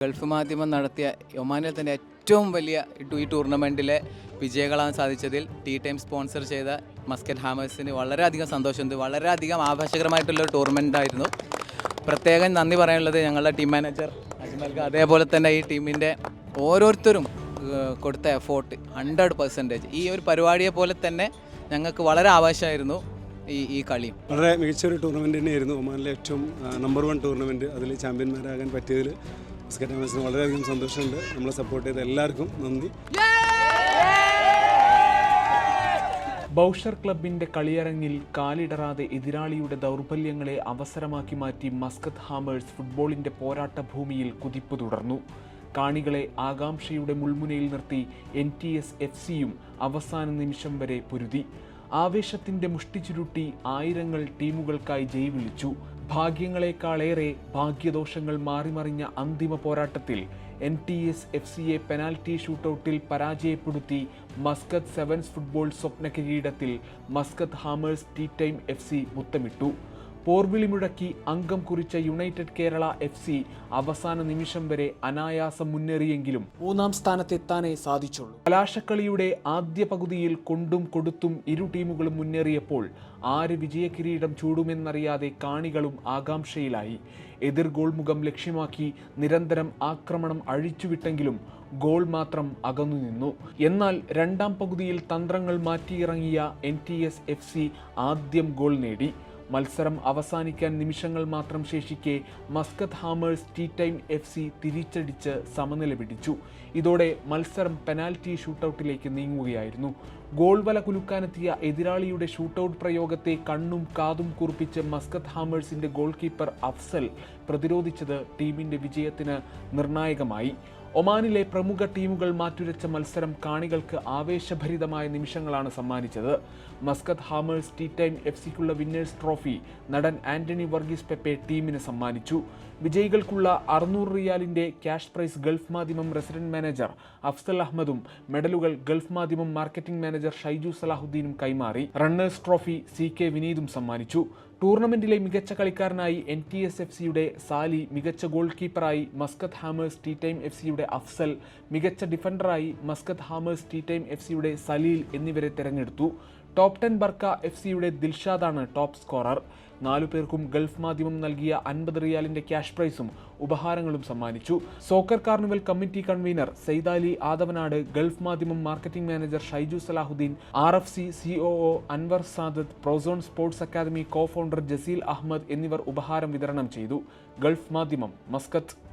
Gulf മാധ്യമം നടത്തിയ ഒമാനിൽ തന്നെ ഏറ്റവും വലിയ ഈ ടൂർണമെന്റിലെ വിജയികളാൻ സാധിച്ചതിൽ ടീ ടൈം സ്പോൺസർ ചെയ്ത മസ്കറ്റ് ഹാമേഴ്സിന് വളരെയധികം സന്തോഷമുണ്ട് വളരെയധികം ആവേശകരമായിട്ടുള്ള ഒരു ടൂർണമെന്റ് ആയിരുന്നു. പ്രത്യേകം നന്ദി പറയാനുള്ളത് ഞങ്ങളുടെ ടീം മാനേജർ അജ്മൽക്ക് അതേപോലെ തന്നെ ഈ ടീമിന്റെ ഓരോരുത്തരും കൊടുത്ത എഫോർട്ട് ഹൺഡ്രഡ് പെർസെന്റേജ്. ഈ ഒരു പരിപാടിയെ പോലെ തന്നെ ഞങ്ങൾക്ക് വളരെ ആവശ്യമായിരുന്നു ഈ ഈ കളി വളരെ മികച്ച ഒരു ടൂർണമെന്റ് തന്നെയായിരുന്നു ഒമാനിലെ ഏറ്റവും നമ്പർ വൺ ടൂർണമെന്റ് അതിൽ ചാമ്പ്യന്മാരാകാൻ പറ്റിയതിൽ മസ്കറ്റ് മനസ്സിന് വളരെയധികം സന്തോഷമുണ്ട്. നമ്മളെ സപ്പോർട്ട് ചെയ്ത എല്ലാവർക്കും നന്ദി. ബൗഷർ ക്ലബിന്റെ കളിയരങ്ങിൽ കാലിടറാതെ എതിരാളിയുടെ ദൗർബല്യങ്ങളെ അവസരമാക്കി മാറ്റി മസ്കത്ത് ഹാമേഴ്സ് ഫുട്ബോളിന്റെ പോരാട്ട ഭൂമിയിൽ കുതിപ്പ് തുടർന്നു. കാണികളെ ആകാംക്ഷയുടെ മുൾമുനയിൽ നിർത്തി എൻ ടി എസ് എഫ് സിയും അവസാന നിമിഷം വരെ പൊരുതി. ആവേശത്തിന്റെ മുഷ്ടി ചുരുട്ടി ആയിരങ്ങൾ ടീമുകൾക്കായി ജയ് വിളിച്ചു. ഭാഗ്യങ്ങളെക്കാളേറെ ഭാഗ്യദോഷങ്ങൾ മാറിമറിഞ്ഞ അന്തിമ പോരാട്ടത്തിൽ എൻ ടി എസ് എഫ് സിയെ പെനാൽറ്റി ഷൂട്ടൌട്ടിൽ പരാജയപ്പെടുത്തി മസ്കത്ത് സെവൻസ് ഫുട്ബോൾ സ്വപ്ന കിരീടത്തിൽ Muscat Hammers tea time F C മുത്തമിട്ടു. പോർവിളി മുഴക്കി അംഗം കുറിച്ച യുണൈറ്റഡ് കേരള എഫ് സി അവസാന നിമിഷം വരെ അനായാസം മുന്നേറിയെങ്കിലും മൂന്നാം സ്ഥാനത്തെത്താനേ സാധിച്ചുള്ളൂ. കലാശക്കളിയുടെ ആദ്യ പകുതിയിൽ കൊണ്ടും കൊടുത്തും ഇരു ടീമുകളും മുന്നേറിയപ്പോൾ ആര് വിജയകിരീടം ചൂടുമെന്നറിയാതെ കാണികളും ആകാംക്ഷയിലായി. എതിർ ഗോൾ മുഖം ലക്ഷ്യമാക്കി നിരന്തരം ആക്രമണം അഴിച്ചുവിട്ടെങ്കിലും ഗോൾ മാത്രം അകന്നു നിന്നു. എന്നാൽ രണ്ടാം പകുതിയിൽ തന്ത്രങ്ങൾ മാറ്റിയിറങ്ങിയ N T S F C ആദ്യം ഗോൾ നേടി. മത്സരം അവസാനിക്കാൻ നിമിഷങ്ങൾ മാത്രം ശേഷിക്കെ Muscat Hammers tea time F C തിരിച്ചടിച്ച് സമനില പിടിച്ചു. ഇതോടെ മത്സരം പെനാൽറ്റി ഷൂട്ടൌട്ടിലേക്ക് നീങ്ങുകയായിരുന്നു. ഗോൾ വല കുലുക്കാനെത്തിയ എതിരാളിയുടെ ഷൂട്ടൌട്ട് പ്രയോഗത്തെ കണ്ണും കാതും കുറിപ്പിച്ച് മസ്കത്ത് ഹാമേഴ്സിന്റെ ഗോൾ കീപ്പർ അഫ്സൽ പ്രതിരോധിച്ചത് ടീമിന്റെ വിജയത്തിന് നിർണായകമായി. ഒമാനിലെ പ്രമുഖ ടീമുകൾ മാറ്റുരച്ച മത്സരം കാണികൾക്ക് ആവേശഭരിതമായ നിമിഷങ്ങളാണ് സമ്മാനിച്ചത്. Muscat hammers tea time F സിക്കുള്ള winners trophy നടൻ ആന്റണി വർഗീസ് പെപ്പെ ടീമിന് സമ്മാനിച്ചു. വിജയികൾക്കുള്ള അറുന്നൂറ് റിയാലിന്റെ cash prize Gulf Madhyamam resident manager Afsal അഹമ്മദും മെഡലുകൾ Gulf Madhyamam marketing manager Shaiju സലാഹുദ്ദീനും കൈമാറി. റണ്ണേഴ്സ് ട്രോഫി സി കെ വിനീതും സമ്മാനിച്ചു. ടൂർണമെന്റിലെ മികച്ച കളിക്കാരനായി എൻ ടി എസ് എഫ് സിയുടെ സാലി മികച്ച goal കീപ്പറായി Muscat Hammers T time F സിയുടെ അഫ്സൽ മികച്ച ഡിഫൻഡറായി Muscat Hammers T time F സിയുടെ സലീൽ എന്നിവരെ തെരഞ്ഞെടുത്തു. ടോപ്പ് ടെൻ ബർക്ക എഫ് സിയുടെ ദിൽഷാദാണ് ടോപ്പ് സ്കോറർ. നാലു പേർക്കും ഗൾഫ് മാധ്യമം നൽകിയ അൻപത് റിയാലിന്റെ ക്യാഷ് പ്രൈസും ഉപഹാരങ്ങളും സമ്മാനിച്ചു. Soccer carnival committee convener Saithali Adavanad Gulf Madhyamam marketing manager Shaiju Salahuddin R F C COO Anwar Sadath Prozone sports academy co founder Jaseel Ahammed എന്നിവർ ഉപഹാരം വിതരണം ചെയ്തു. ഗൾഫ് മാധ്യമം മസ്കത്ത്.